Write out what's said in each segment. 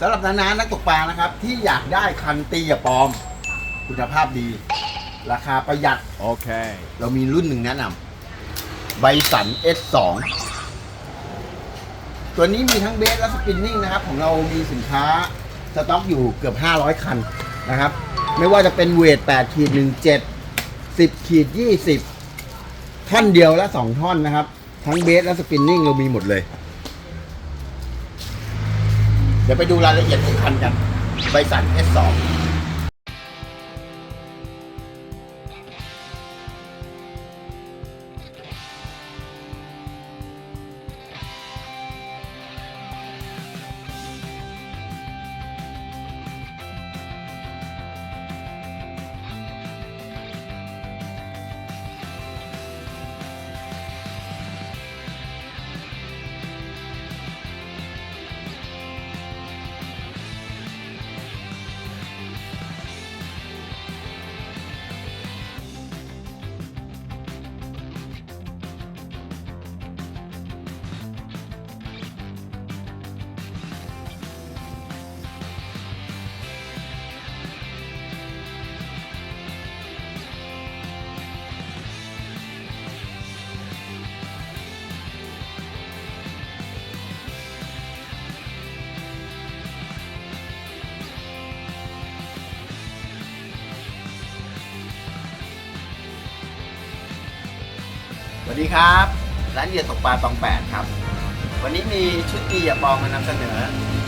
สำหรับนานานักตกปลานะครับ ที่อยากได้คันตีอย่าปลอม คุณภาพดี ราคาประหยัด Okay. เรามีรุ่นหนึ่งแนะนำไบสัน S2 ตัวนี้มีทั้งเบสและสปินนิ่งนะครับ ของเรามีสินค้าสต็อกอยู่เกือบ 500 คันนะครับ ไม่ว่าจะเป็นเวท8ขีด17 10ขีด20 ท่อนเดียวและ 2 ท่อนนะครับ ทั้งเบสและสปินนิ่งเรามีหมดเลย เดี๋ยวไปดูรายละเอียดของคันกันไบสัน S2 วัสดีครับ ร้านเหยื่อตกปลาตองแปดครับ วันนี้มีชุดตีอย่าปองมานำเสนอ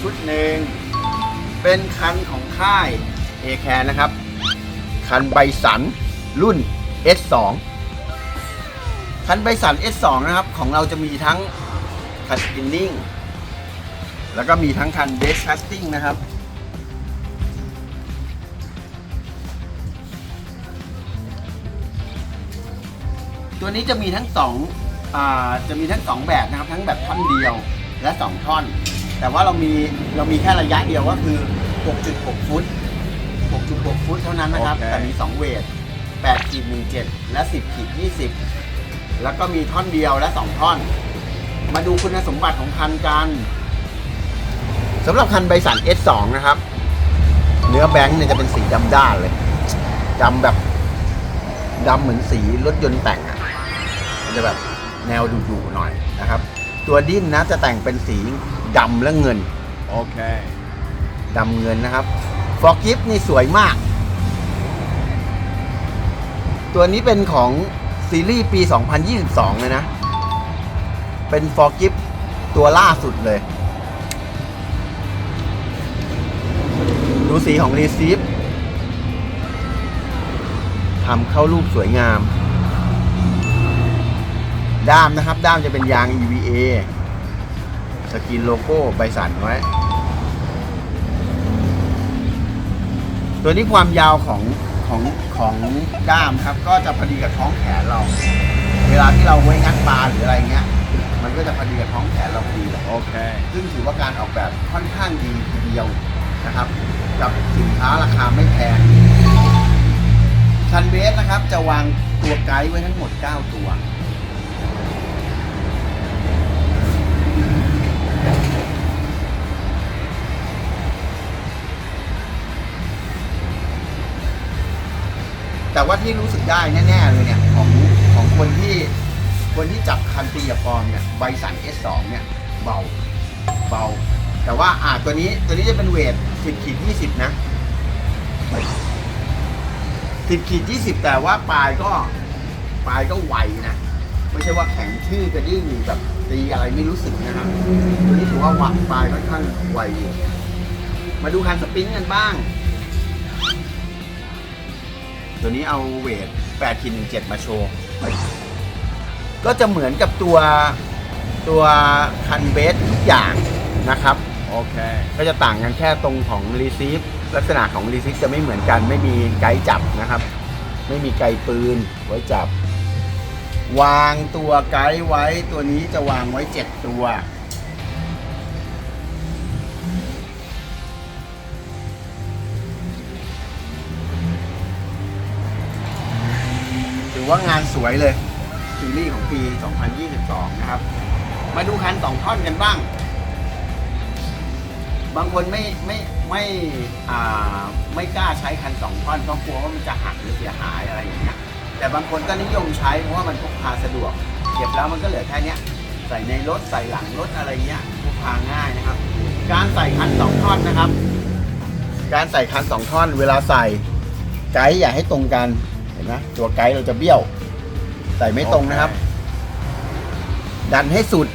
ชุดหนึ่งเป็นคันของค่ายเอแคนะครับ คันใบสันรุ่น S2 คันใบสัน S2 นะครับ ของเราจะมีทั้งคันสปินนิ่งแล้วก็มีทั้งคันเบสคัสติ้งนะครับ ตัวนี้จะมีทั้งสองอ่าจะมีทั้งสองแบบนะครับ ทั้งแบบท่อนเดียวและสองท่อน แต่ว่าเรามีเรามีแค่ระยะเดียวก็คือ 6.6 ฟุต 6.6 ฟุตเท่านั้นนะครับ โอเค แต่มี2เวท8ขีด17 และ 10ขีด20 แล้วก็มีท่อนเดียวและ2ท่อน มาดูคุณสมบัติของคันกันสำหรับคันไบสัน S2 นะครับ เนื้อแบงค์เนี่ยจะเป็นสีดำด้านเลยดำแบบดำเหมือนสีรถยนต์แต่งอะมัน จะแบบแนวดุๆหน่อยนะครับ ตัวดิ้นนะจะแต่งเป็นสีดำและเงิน Okay. ดำเงินนะครับฟอร์กิฟนี่สวยมาก ตัวนี้เป็นของซีรีส์ปี 2022 เลยนะ เป็นฟอร์กิฟตัวล่าสุดเลย ดูสีของรีซีฟทำเข้ารูปสวยงาม ด้ามนะครับ ด้ามจะเป็นยาง EVA สกรีนโลโก้ใบสันไว้ ตัวนี้ความยาวของของของด้ามครับ ก็จะพอดีกับท้องแขนเรา เวลาที่เราไว้งัดปลาหรืออะไรเงี้ย มันก็จะพอดีกับท้องแขนเราพอดีเลย Okay. ซึ่งถือว่าการออกแบบค่อนข้างดีทีเดียวนะครับ กับสินค้าราคาไม่แพงชันเบสนะครับจะวางตัวไกด์ไว้ทั้งหมด 9 ตัว แต่ว่าที่รู้สึกได้แน่ๆเลยเนี่ยของของคนที่คนที่จับคันตีกับฟอร์มเนี่ยไบสัน S2 เนี่ยเบาเบา แต่ว่าอ่าตัวนี้ตัวนี้จะเป็นเวท10ขีด20 นะ10ขีด20 แต่ว่าปลายก็ปลายก็ไวนะ ไม่ใช่ว่าแข็งชื่อกระดิ้งแบบตีอะไรไม่รู้สึกนะครับตัวนี้ถือว่าวัดปลายค่อนข้างไวอยู่มาดูคันสปรินกันบ้าง ตัวนี้เอาเวท8ขีด17 มาโชว์ ก็จะเหมือนกับตัวตัวคันเบสทุกอย่างนะครับ Okay. ก็จะต่างกันแค่ตรงของรีซีฟลักษณะของรีซีฟจะไม่เหมือนกัน ไม่มีไกด์จับนะครับ ไม่มีไกด์ปืนไว้จับ วางตัวไกด์ไว้ตัวนี้จะวางไว้ 7 ตัว ว่างานสวยเลยซีรีส์ของปี 2022 นะครับ มาดูคันสองท่อนกันบ้าง บางคนไม่ไม่ไม่อ่าไม่กล้าใช้คันสองท่อนเพราะกลัวว่ามันจะหักหรือเสียหายอะไรอย่างเงี้ย แต่บางคนก็นิยมใช้เพราะว่ามันพกพาสะดวก เก็บแล้วมันก็เหลือแค่เนี้ย ใส่ในรถใส่หลังรถอะไรเงี้ยพกพาง่ายนะครับ การใส่คันสองท่อนนะครับ การใส่คันสองท่อนเวลาใส่ไกด์อย่าให้ตรงกัน นไหมตัวไกด์เราจะเบี้ยว ใส่ไม่ตรงนะครับ ดันให้สุด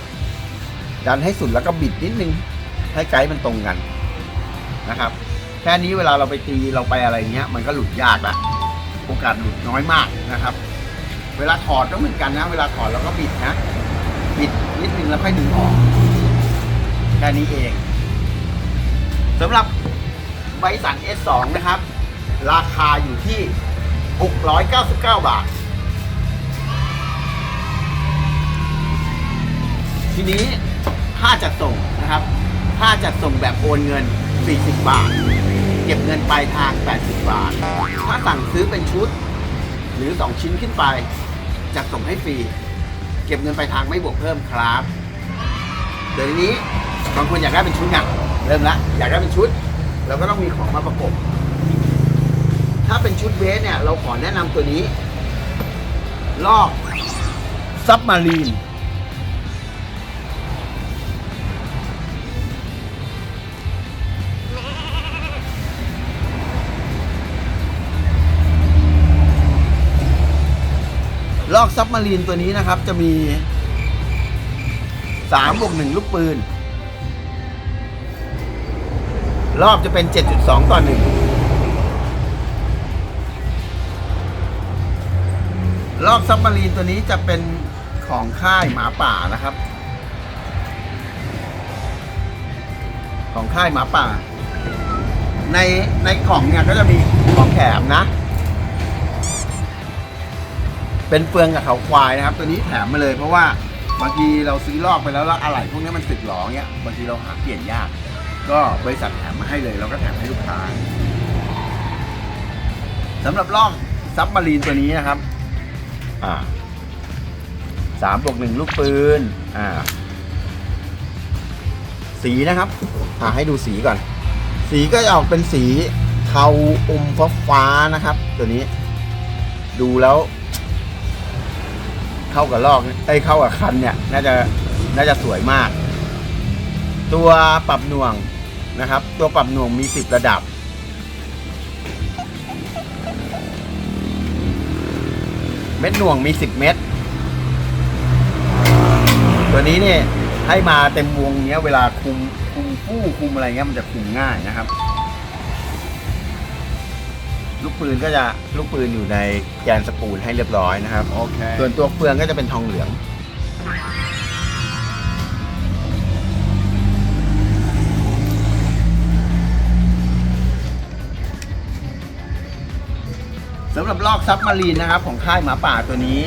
ดันให้สุดแล้วก็บิดนิดนึง ให้ไกด์มันตรงกันนะครับ แค่นี้เวลาเราไปตีเราไปอะไรเงี้ย มันก็หลุดยากละโอกาสหลุดน้อยมากนะครับ เวลาถอดก็เหมือนกันนะ เวลาถอดเราก็บิดนะ บิดนิดนึงแล้วค่อยดึงออกแค่นี้เองสำหรับไบสัน S2 นะครับ ราคาอยู่ที่ 699 บาท ทีนี้ค่าจัดส่งนะครับ ค่าจัดส่งแบบโอนเงิน 40 บาท เก็บเงินปลายทาง 80 บาท ถ้าสั่งซื้อเป็นชุด หรือ 2 ชิ้นขึ้นไป จัดส่งให้ฟรี เก็บเงินปลายทางไม่บวกเพิ่มครับ เดี๋ยวนี้บางคนอยากได้เป็นชุดไงเริ่มละอยากได้เป็นชุด เราก็ต้องมีของมาประกบ ถ้าเป็นชุดเวสเนี่ย เราขอแนะนำตัวนี้ ลอกซับมารีน ลอกซับมารีนตัวนี้นะครับ จะมี3บวก1ลูกปืน รอบจะเป็น 7.2 ต่อ1 ลอกซับมารีนตัวนี้จะเป็นของค่ายหมาป่านะครับ ของค่ายหมาป่า ในในกล่องเนี่ยก็จะมีของแถมนะ เป็นเฟืองกับเขาควายนะครับ ตัวนี้แถมมาเลยเพราะว่าบางทีเราซื้อลอกไปแล้วแล้วอะไหล่พวกนี้มันสึกหรอเงี้ยบางทีเราหาเปลี่ยนยาก ก็บริษัทแถมมาให้เลยเราก็แถมให้ลูกค้าสำหรับลอกซับมารีนตัวนี้นะครับ อ่าสามบวกหนึ่งลูกปืน อ่า สีนะครับ หาให้ดูสีก่อน สีก็จะออกเป็นสีเทาอมฟ้าฟ้านะครับ ตัวนี้ ดูแล้ว เข้ากับลอกไอ้เข้ากับคันเนี่ย น่าจะน่าจะสวยมาก ตัวปรับหน่วงนะครับ ตัวปรับหน่วงมี10ระดับ เม็ดหน่วงมี 10 เม็ดตัวนี้เนี่ยให้มาเต็มวงเนี้ยเวลาคุมคุมฟู้คุมอะไรเงี้ยมันจะคุมง่ายนะครับ ลูกปืนก็จะลูกปืนอยู่ในแกนสปูลให้เรียบร้อยนะครับ Okay. ส่วนตัวเฟืองก็จะเป็นทองเหลือง สำหรับลอกซับมารีนนะครับ ของค่ายหมาป่าตัวนี้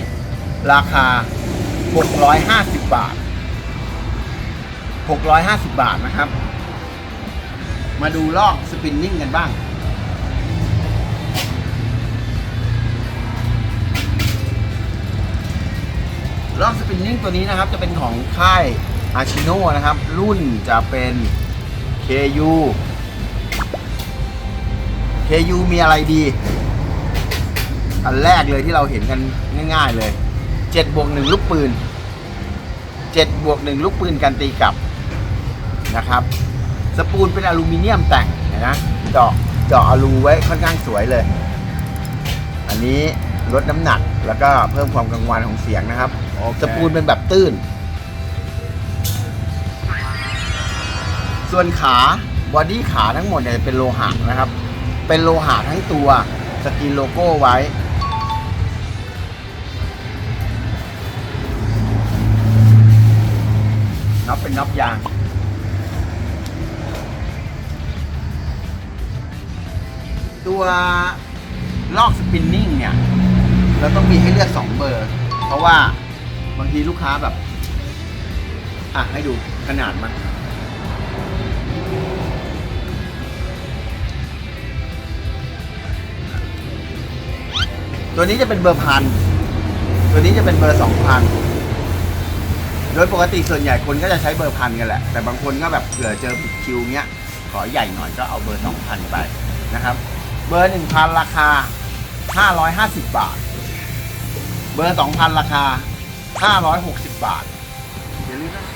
ราคา 650 บาท 650 บาทนะครับ มาดูลอกสปินนิ่งกันบ้างรอบสปินนิ่งตัวนี้นะครับจะเป็นของค่ายอาชิโนนะครับ รุ่นจะเป็น KU KU มีอะไรดี อันแรกเลยที่เราเห็นกันง่าย ๆ เลย7บวก1ลูกปืน7บวก1ลูกปืนกันตีกลับนะครับ สปูลเป็นอลูมิเนียมแต่งเห็นนะเจาะเจาะอลูไว้ค่อนข้างสวยเลย อันนี้ลดน้ำหนักแล้วก็เพิ่มความกังวานของเสียงนะครับ Okay. สปูลเป็นแบบตื้น ส่วนขาบอดี้ขาทั้งหมดเนี่ยเป็นโลหะนะครับ เป็นโลหะทั้งตัวสกรีนโลโก้ไว้ น็อปเป็นน็อปยางตัวลอกสปินนิ่งเนี่ย เราต้องมีให้เลือกสองเบอร์ เพราะว่าบางทีลูกค้าแบบ อะ ให้ดูขนาดมัน ตัวนี้จะเป็นเบอร์พัน ตัวนี้จะเป็นเบอร์สองพัน โดยปกติส่วนใหญ่คนก็จะใช้เบอร์พันกันแหละ แต่บางคนก็แบบเผื่อเจอผิดคิวเงี้ย ขอใหญ่หน่อยก็เอาเบอร์ 2,000 ไปนะครับ เบอร์ 1,000 ราคา 550 บาท เบอร์ 2,000 ราคา 560 บาทอย่าลืมนะ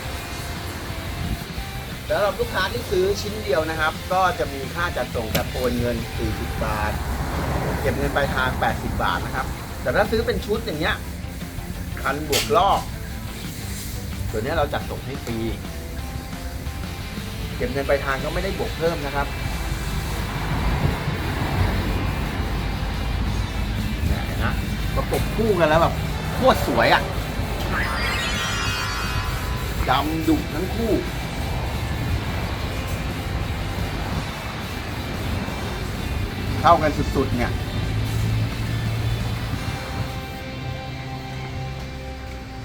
สำหรับลูกค้าที่ซื้อชิ้นเดียวนะครับ ก็จะมีค่าจัดส่งแบบโอนเงิน 40 บาท เก็บเงินปลายทาง 80 บาทนะครับ แต่ถ้าซื้อเป็นชุดอย่างเงี้ยพันบวกลอก ตัวเนี้ยเราจัดส่งให้ฟรีเก็บเงินปลายทางก็ไม่ได้บวกเพิ่มนะครับเนี่ยเห็นนะประกบคู่กันแล้วแบบโคตรสวยอะ่ะดำดุทั้งคู่เข้ากันสุดๆเนี่ย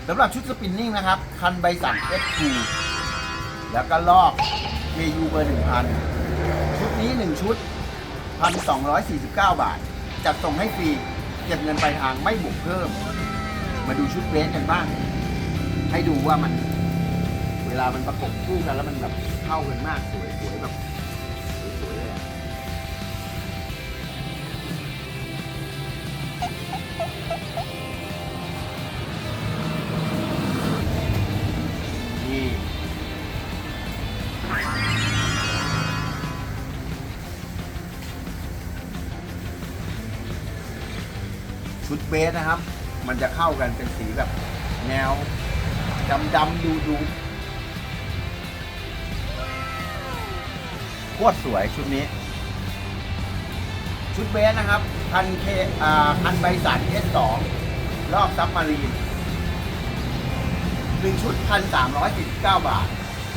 สำหรับชุดสปินนิ่งนะครับ คันใบสั่ง F2 แล้วก็ลอก KU เบอร์1,000 ชุดนี้ 1 ชุด 1,249 บาท จัดส่งให้ฟรี เก็บเงินปลายทางไม่บวกเพิ่ม มาดูชุดเบสกันบ้าง ให้ดูว่ามัน เวลามันประกบคู่กันแล้วมันแบบเข้ากันมากสวย บสนะครับ มันจะเข้ากันเป็นสีแบบแนวดำดำดูดูโคตรสวยชุดนี้ ชุดเบสนะครับพันเคอ่าพันใบสันเอสสองรอบซับมารีนหนึ่งชุดพันสามร้อยสี่สิบเก้าบาท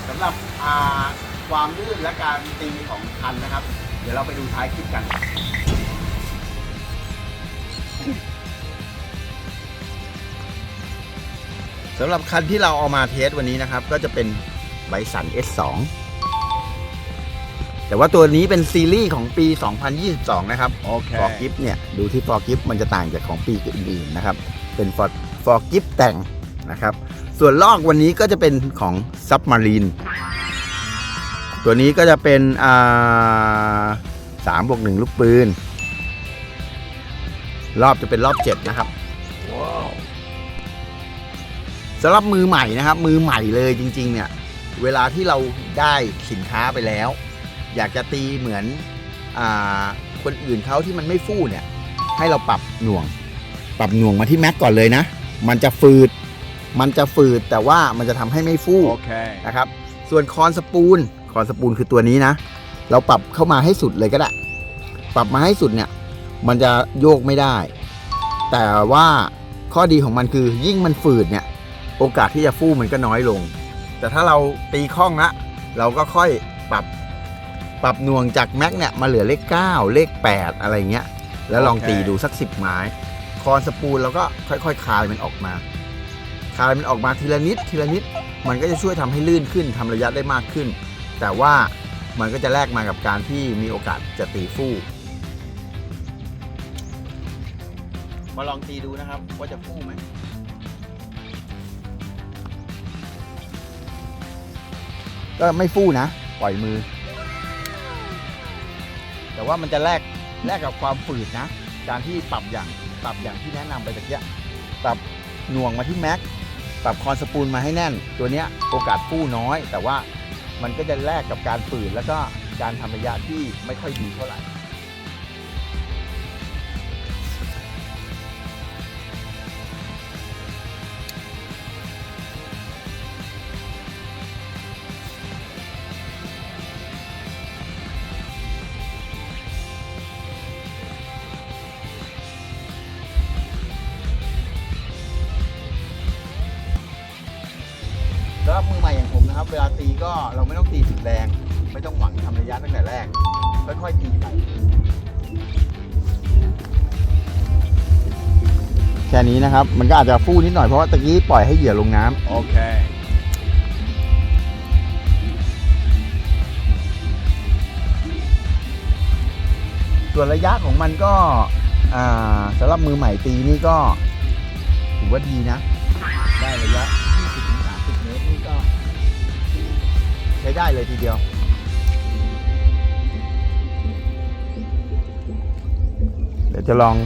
สำหรับอ่าความลื่นและการตีของคันนะครับ เดี๋ยวเราไปดูท้ายคลิปกัน สำหรับคันที่เราเอามาเทสวันนี้นะครับ ก็จะเป็นไบสัน S2 แต่ว่าตัวนี้เป็นซีรีส์ของปี 2022 นะครับโอเคฟอร์กิฟเนี่ยดูที่ฟอร์กิฟมันจะต่างจากของปีอื่นๆนะครับ เป็นฟอร์ฟอร์กิฟแต่งนะครับ ส่วนลอกวันนี้ก็จะเป็นของซับมารีนตัวนี้ก็จะเป็นอ่าสามบวกหนึ่งลูกปืน รอบจะเป็นรอบ7นะครับ สำหรับมือใหม่นะครับ มือใหม่เลยจริง ๆ เนี่ย เวลาที่เราได้สินค้าไปแล้ว อยากจะตีเหมือนอาคนอื่นเขาที่มันไม่ฟู่เนี่ย ให้เราปรับหน่วง ปรับหน่วงมาที่แม็กก่อนเลยนะ มันจะฝืด มันจะฝืดแต่ว่ามันจะทำให้ไม่ฟู่โอเคนะครับ ส่วนคอนสปูลคอนสปูลคือตัวนี้นะ เราปรับเข้ามาให้สุดเลยก็ได้ ปรับมาให้สุดเนี่ย มันจะโยกไม่ได้ แต่ว่าข้อดีของมันคือยิ่งมันฝืดเนี่ย โอกาสที่จะฟู่มันก็น้อยลง แต่ถ้าเราตีคล่องละเราก็ค่อยปรับปรับหน่วงจากแม็กเนี่ยมาเหลือเลข 9 เลข 8 อะไรเงี้ย แล้วลองโอเคตีดูสัก 10 ไม้ คอนสปูลเราก็ค่อยๆคลายมันออกมาคลายมันออกมาทีละนิดทีละนิด มันก็จะช่วยทำให้ลื่นขึ้นทำระยะได้มากขึ้น แต่ว่ามันก็จะแลกมากับการที่มีโอกาสจะตีฟู่มาลองตีดูนะครับว่าจะฟู่ไหม ก็ไม่ฟู่นะ ปล่อยมือ แต่ว่ามันจะแลกแลกกับความฝืดนะ การที่ปรับอย่างปรับอย่างที่แนะนำไปตะเกียปรับหน่วงมาที่แม็กปรับคอนสปูลมาให้แน่น ตัวเนี้ยโอกาสฟู่น้อย แต่ว่ามันก็จะแลกกับการฝืดแล้วก็การทำระยะที่ไม่ค่อยดีเท่าไหร่ ก็เราไม่ต้องตีสุดแรง ไม่ต้องหวังทำระยะตั้งแต่แรก ค่อยๆตีไปแค่นี้นะครับ มันก็อาจจะฟู่นิดหน่อยเพราะว่าตะกี้ปล่อยให้เหยื่อลงน้ำโอเค ส่วนระยะของมันก็อ่าสำหรับมือใหม่ตีนี่ก็ถือว่าดีนะ ได้ระยะ ช้ได้เลยทีเดียว เดี๋ยวจะลอง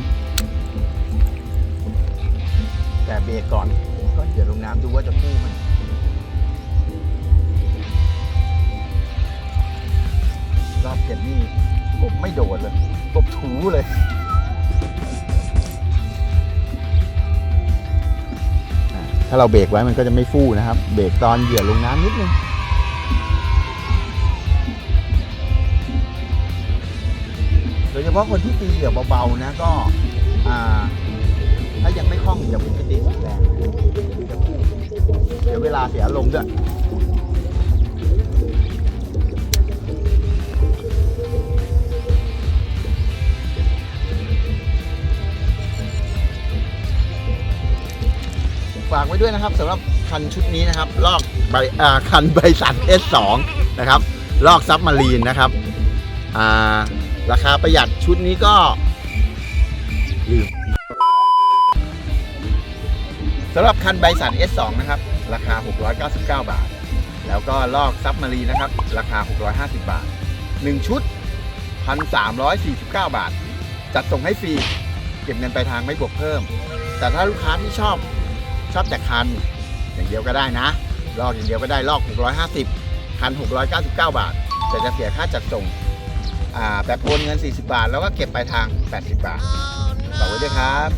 แต่เบรกก่อน ก็เดี๋ยวลงน้ำดูว่าจะคู่ไหมรอบเก็บนี่ผมไม่โดดเลยตบถูเลยถ้าเราเบรกไว้มันก็จะไม่ฟู่นะครับ เบรกตอนเหยื่อลงน้ำนิดนึง พาะคนที่ตีเหยื่อเบาๆนะก็ถ้ายังไม่คล่องอย่าเพิ่งไปตีแรงเดี๋ยวเวลาเสียอารมณ์ด้วยฝากไว้ด้วยนะครับสำหรับคันชุดนี้นะครับ ลอกใบคันใบสัน S2 นะครับ ลอกซับมารีนนะครับอ่า ราคาประหยัดชุดนี้ก็ลืมสำหรับคันใบสัน S2 นะครับ ราคา 699 บาท แล้วก็ลอกซับมารีนะครับ ราคา 650 บาท 1 ชุด 1,349 บาท จัดส่งให้ฟรี เก็บเงินปลายทางไม่บวกเพิ่ม แต่ถ้าลูกค้าที่ชอบชอบแต่คัน อย่างเดียวก็ได้นะ ลอกอย่างเดียวก็ได้ลอก 650 คัน 699 บาท แต่จะเสียค่าจัดส่ง แบบโอนเงิน 40 บาท แล้วก็เก็บปลายทาง 80 บาทฝากไว้ด้วยครับ